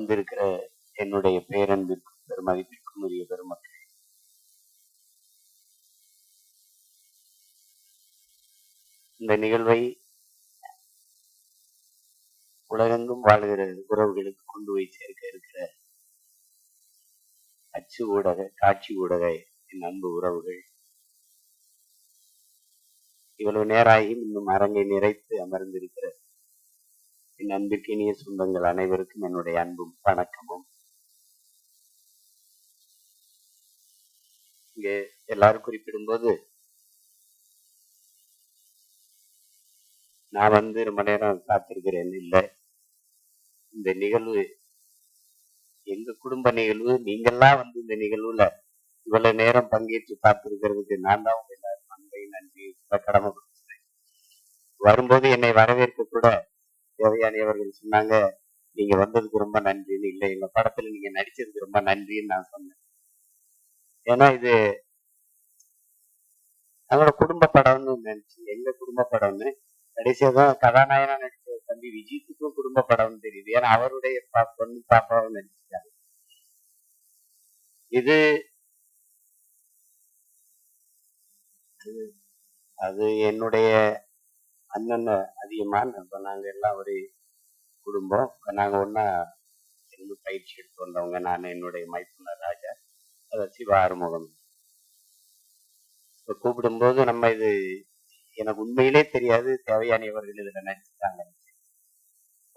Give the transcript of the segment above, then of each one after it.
வந்திருக்கிற என்னுடைய பேரன்பிற்கும் பெருமதிப்பிற்கும் உரிய பெருமக்கள். இந்த நிகழ்வை உலகெங்கும் வாழ்கிற உறவுகளுக்கு கொண்டு போய் சேர்க்க இருக்கிற அச்சு ஊடக காட்சி ஊடக என் அன்பு உறவுகள் இவ்வளவு நேராகி இன்னும் அரங்கை நிறைத்து அமர்ந்திருக்க அன்பிற்கினிய சொந்தங்கள் அனைவருக்கும் என்னுடைய அன்பும் வணக்கமும். இங்கே எல்லாரும் குறிப்பிடும்போது நான் வந்து ரொம்ப நேரம் காத்திருக்கிறேன். இல்லை இந்த நிகழ்வு எங்க குடும்ப நிகழ்வு நீங்கெல்லாம் வந்து இந்த நிகழ்வுல இவ்வளவு நேரம் பங்கேற்று காத்திருக்கிறதுக்கு நான் தான் உங்க எல்லாரும் அன்பையும் நன்றி கடமைப்படுத்துறேன் வரும்போது என்னை வரவேற்க கூட தேவயானியவர்கள் சொன்னாங்க நீங்க வந்ததுக்கு ரொம்ப நன்றின்னு. இல்லை எங்க படத்துல நீங்க நடிச்சதுக்கு ரொம்ப நன்றின்னு நான் சொன்னேன். ஏன்னா இது அவங்களோட குடும்ப படம்னு நினைச்சு எங்க குடும்ப படம்னு? கடைசியாக தான் கதாநாயகனா நடிச்ச தம்பி விஜித்துக்கும் குடும்ப படம்னு தெரியுது. ஏன்னா அவருடைய பா- பொண்ணு பாப்பாவும் நடிச்சிட்டாங்க இது அது என்னுடைய அண்ணன் அதிகமான இப்போ நாங்க எல்லாம் ஒரு குடும்பம். இப்ப நாங்க ஒன்னா இருந்து பயிற்சி எடுத்து வந்தவங்க. நான் என்னுடைய மைத்துனர் ராஜா. அதை சிவ ஆறுமுகம். இப்போ கூப்பிடும்போது நம்ம இது எனக்கு உண்மையிலே தெரியாது. தேவையானவர்கள் இதுல நடிச்சிட்டாங்க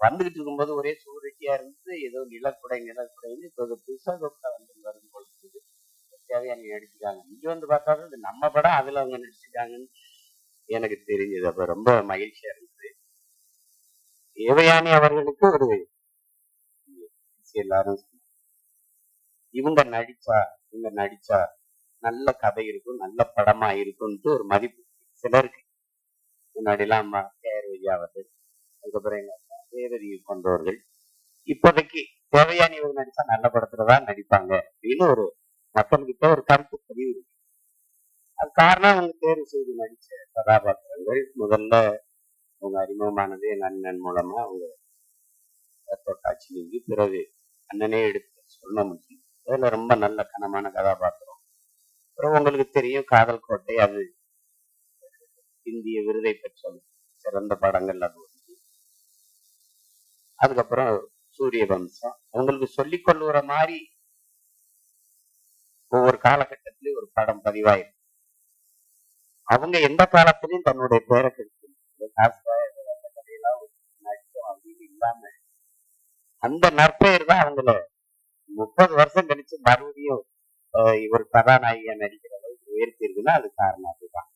வந்துகிட்டு இருக்கும்போது ஒரே சூரட்டியா இருந்து ஏதோ நிலக்குடை நிலக்குடைன்னு இப்போ இது புதுசா தொட்டா வந்து வரும் போல தேவையான நடிச்சுட்டாங்க இங்க வந்து பார்த்தாலும் இது நம்ம படம் அதுல அவங்க நடிச்சுட்டாங்கன்னு எனக்கு தெரிஞ்சது. அப்ப ரொம்ப மகிழ்ச்சியா இருந்தது. தேவயானி அவர்களுக்கு ஒரு எல்லாரும் இவங்க நடிச்சா இவங்க நடிச்சா நல்ல கதை இருக்கும் நல்ல படமா இருக்கும்ட்டு ஒரு மதிப்பு. சிலருக்கு முன்னாடிலாம் அம்மா கேர் விஜயா அவர்கள் அதுக்கப்புறம் எங்க அப்பா ரேவதி இப்போதைக்கு தேவையான இவங்க நடிச்சா நல்ல படத்துல தான் நடிப்பாங்க அப்படின்னு ஒரு மக்கள்கிட்ட ஒரு கருத்து பதிவு காரணம் அவங்க தேர்வு செய்து நடிச்ச கதாபாத்திரங்கள். முதல்ல அவங்க அறிமுகமானது என் அண்ணன் மூலமா அவங்க தொட்டாட்சி நீங்கி பிறகு அண்ணனே எடுத்து சொல்ல முடியும். அதில் ரொம்ப நல்ல கனமான கதாபாத்திரம். அப்புறம் உங்களுக்கு தெரியும் காதல் கோட்டை அது இந்திய விருதை பெற்றது சிறந்த படங்கள் அது அதுக்கப்புறம் சூரிய வம்சம் அவங்களுக்கு சொல்லிக் கொள்ளுற மாதிரி ஒவ்வொரு காலகட்டத்திலயும் ஒரு படம் பதிவாயிருக்கு. அவங்க எந்த காலத்திலையும் தன்னுடைய பேரை அப்படின்னு இல்லாம அந்த நற்பெயர் தான் அவங்கள முப்பது வருஷம் கழிச்சு மறுபடியும் இவர் கதாநாயகியா நடிக்கிற அளவுக்கு உயர்த்திருக்குன்னா அது காரணம் அதுதான்.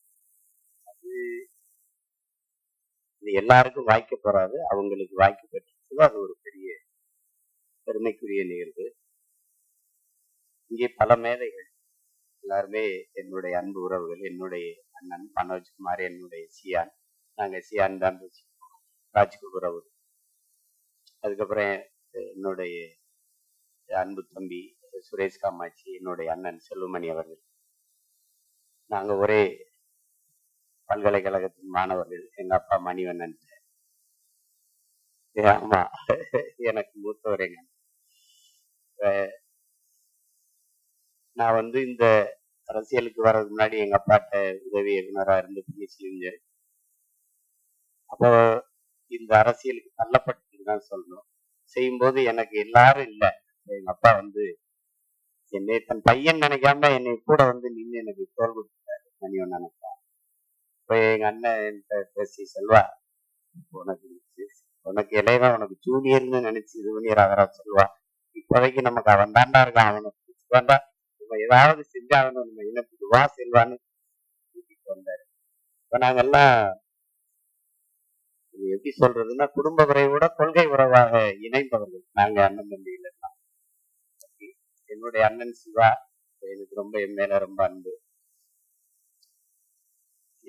இது எல்லாருக்கும் வாய்க்க போறாது அவங்களுக்கு வாய்க்க பெற்றது அது ஒரு பெரிய பெருமைக்குரிய நிகழ்வு. இங்கே பல மேதைகள் எல்லாருமே என்னுடைய அன்பு உறவுகள் என்னுடைய அண்ணன் மனோஜ்குமார் என்னுடைய சியான். நாங்க சியான் தான் பேசிக்குவோம். ராஜ்கு உறவு அதுக்கப்புறம் என்னுடைய அன்பு தம்பி சுரேஷ் காமாட்சி என்னுடைய அண்ணன் செல்வமணி அவர்கள். நாங்க ஒரே பல்கலைக்கழகத்தின் மாணவர்கள். எங்க அப்பா மணிவண்ணன். ஆமா எனக்கு மூத்தவரேங்க அஹ் நான் வந்து இந்த அரசியலுக்கு வர்றதுக்கு முன்னாடி எங்க அப்பாட்ட உதவி இயக்குனராக இருந்து பேசியிருந்தேன் அப்போ இந்த அரசியலுக்கு தள்ளப்பட்டு தான் சொல்லணும். செய்யும்போது எனக்கு எல்லாரும் இல்லை. எங்க அப்பா வந்து என்னை தன் பையன் நினைக்காம என்னை கூட வந்து நின்று எனக்கு தோல் கொடுத்தாரு மணிவண்ணன் அப்பா இப்போ எங்க அண்ணன் என்கிட்ட பேசி செல்வா உனக்கு உனக்கு இளையவன் உனக்கு ஜூனியர்னு நினைச்சு இது பண்ணி ராகரா சொல்லுவா இப்போதைக்கு நமக்கு அவன் தாண்டா இருக்கான். அவனுக்கு சிவன்டா நம்ம ஏதாவது செஞ்சாகணும். நம்ம இனத்துக்கு வா செல்வான்னு கூட்டிட்டு வந்தாரு. இப்போ நாங்கெல்லாம் இது எப்படி சொல்றதுன்னா குடும்ப உறவோட கொள்கை உறவாக இணைந்தவர்கள். நாங்க அண்ணன் தம்பிகள் எல்லாம் என்னுடைய அண்ணன் சிவா எனக்கு ரொம்ப என் மேல ரொம்ப அன்பு.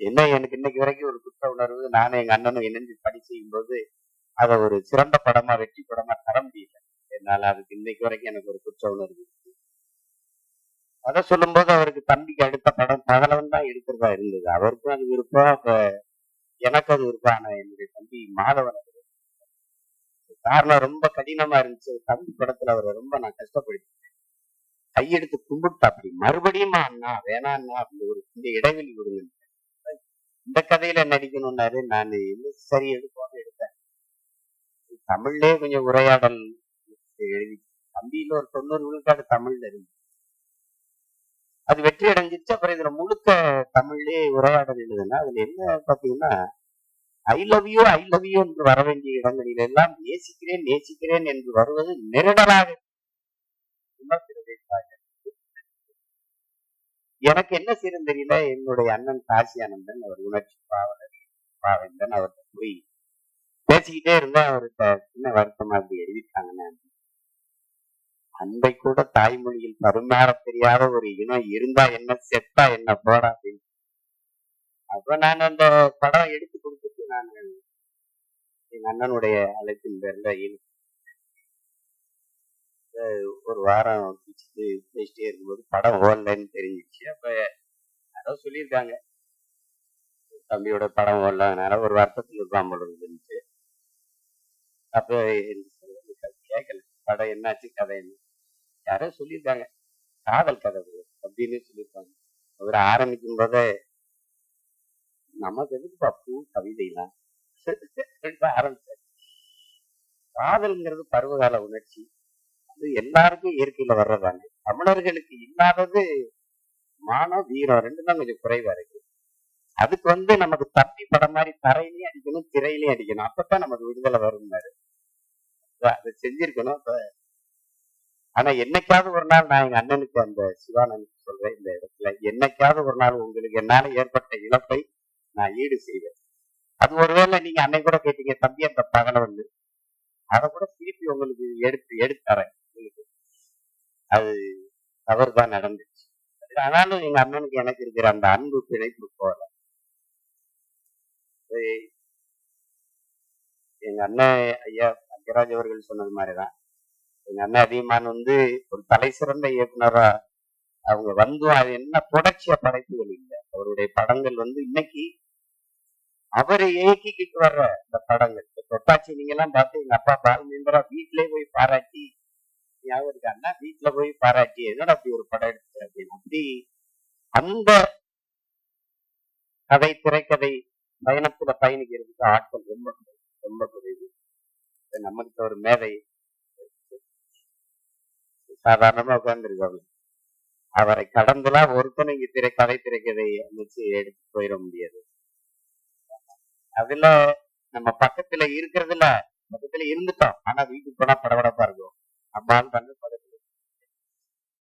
என்ன எனக்கு இன்னைக்கு வரைக்கும் ஒரு குற்ற உணர்வு நானும் எங்க அண்ணனும் இணைஞ்சு பணி செய்யும் போது அதை ஒரு சிறந்த படமா வெற்றி படமா தர முடியல. என்னால அதுக்கு இன்னைக்கு வரைக்கும் எனக்கு ஒரு குற்ற உணர்வு. அதை சொல்லும்போது அவருக்கு தம்பிக்கு அடுத்த படம் பகலவன் தான் எடுக்கிறதா இருந்தது. அவருக்கும் அது விருப்பம். அப்ப எனக்கு அது விருப்பம். ஆனா என்னுடைய தம்பி மாதவன் காரணம் ரொம்ப கடினமா இருந்துச்சு. தம்பி படத்துல அவரை ரொம்ப நான் கஷ்டப்படுத்தி கையெடுத்து கும்பிட்டு அப்படி மறுபடியும் அண்ணா வேணாண்ணா அப்படி ஒரு இந்த இடைவெளி விடுங்க. இந்த கதையில நடிக்கணும்னாரு. நான் என்ன சரி எடுப்போம் எடுத்தேன். தமிழ்லயே கொஞ்சம் உரையாடல் எழுதி தம்பியில ஒரு தொண்ணூறு விழுக்காடு தமிழ்ல இருந்து. அது வெற்றி அடைஞ்சிருச்சு. அப்புறம் இதுல முழுக்க தமிழ்லயே உரையாடல் எழுதுனா அதுல என்ன பாத்தீங்கன்னா I love you I love you என்று வர வேண்டிய இடங்களில் எல்லாம் நேசிக்கிறேன் நேசிக்கிறேன் என்று வருவது நெருடலாக எனக்கு என்ன செய்யணும் தெரியல? என்னுடைய அண்ணன் காசி அனந்தன் அவர் உணர்ச்சி பாவலர் பாவேந்தன் அவர்கிட்ட போய் பேசிக்கிட்டே இருந்தா அவர்கிட்ட சின்ன வருத்தமா அப்படி எழுதிட்டாங்கன்னு அன்பை கூட தாய்மொழியில் பரிமாற தெரியாத ஒரு இனம் இருந்தா என்ன செத்தா என்ன போடா அப்படின்னு. அப்ப நான் அந்த படம் எடுத்து கொடுத்துட்டு நான் எங்க அண்ணனுடைய அழைப்பின் பேர்ல ஒரு வாரம் பேசிட்டே இருக்கும்போது படம் ஓடலன்னு தெரிஞ்சிச்சு. அப்ப யாரோ சொல்லியிருக்காங்க. தம்பியோட படம் ஓடலனால ஒரு வருத்தத்தில் இருப்பான் போல இருந்துச்சு அப்ப கேட்கல படம் என்னாச்சு கதை என்ன? யாரோ சொல்லியிருக்காங்க. காதல் கதவு அப்படின்னு சொல்லியிருக்காங்க. அவர் ஆரம்பிக்கும் போதே நமக்கு எதுக்கு பூ கவிதைலாம்? ஆரம்பிச்சாரு. காதல்ங்கிறது பருவகால உணர்ச்சி. அது எல்லாருக்கும் இயற்கையில வர்றதாங்க தமிழர்களுக்கு இல்லாதது மானம் வீரம் ரெண்டு தான் கொஞ்சம் குறைவா இருக்கு. அதுக்கு வந்து நமக்கு தப்பி படம் மாதிரி தரையிலையும் அடிக்கணும் திரையிலையும் அடிக்கணும். அப்பதான் நமக்கு விடுதலை வரும்னாரு. அதை செஞ்சிருக்கணும். இப்ப ஆனா என்னைக்காவது ஒரு நாள் நான் எங்க அண்ணனுக்கு அந்த சிவானனுக்கு சொல்றேன் இந்த இடத்துல என்னைக்காவது ஒரு நாள் உங்களுக்கு என்னால ஏற்பட்ட இழப்பை நான் ஈடு செய்வேன். அது ஒருவேளை நீங்க அன்னை கூட கேட்டீங்க தம்பி அந்த பகலை வந்து அதை கூட திருப்பி உங்களுக்கு எடுத்து எடுத்து தரேன். உங்களுக்கு. அது தவறு தான் நடந்துச்சு. ஆனாலும் எங்க அண்ணனுக்கு எனக்கு இருக்கிற அந்த அன்பு பிணைப்பு போல எங்க அண்ணன் ஐயா அங்கராஜ் அவர்கள் சொன்னது மாதிரிதான். எங்க அண்ணா அதிகமான் வந்து ஒரு தலை சிறந்த இயக்குனரா அவங்க வந்து அது என்ன தொடர்ச்சியா படைப்புகள் இல்லை. அவருடைய படங்கள் வந்து இன்னைக்கு அவரை இயக்கிக்கிட்டு வர்ற இந்த படங்கள். இப்ப தொட்டாச்சி நீங்க எல்லாம் பார்த்து எங்க அப்பா பால் மெம்பரா வீட்லயே போய் பாராட்டி ஞாபகம் இருக்கு? அண்ணா வீட்டுல போய் பாராட்டி என்னடா அப்படி ஒரு படம் எடுத்து அப்படின்னு அப்படி அந்த கதை திரைக்கதை பயணத்துல பயணிக்கிறதுக்கு ஆட்கள் ரொம்ப ரொம்ப குறைவு. நமக்கு ஒரு மேதை சாதாரணமா உட்கார்ந்துருக்காங்க அவரை கடந்துலாம் ஒருத்தனை இங்க திரை கதை திரைக்கதை அமைச்சு எடுத்து போயிட முடியாது. அதுல நம்ம பக்கத்துல இருக்கிறதுல பக்கத்துல இருந்துட்டோம். ஆனா வீட்டுக்கு போனா படபடப்பா இருக்கும். அம்மான்னு பண்ண பக்கத்துல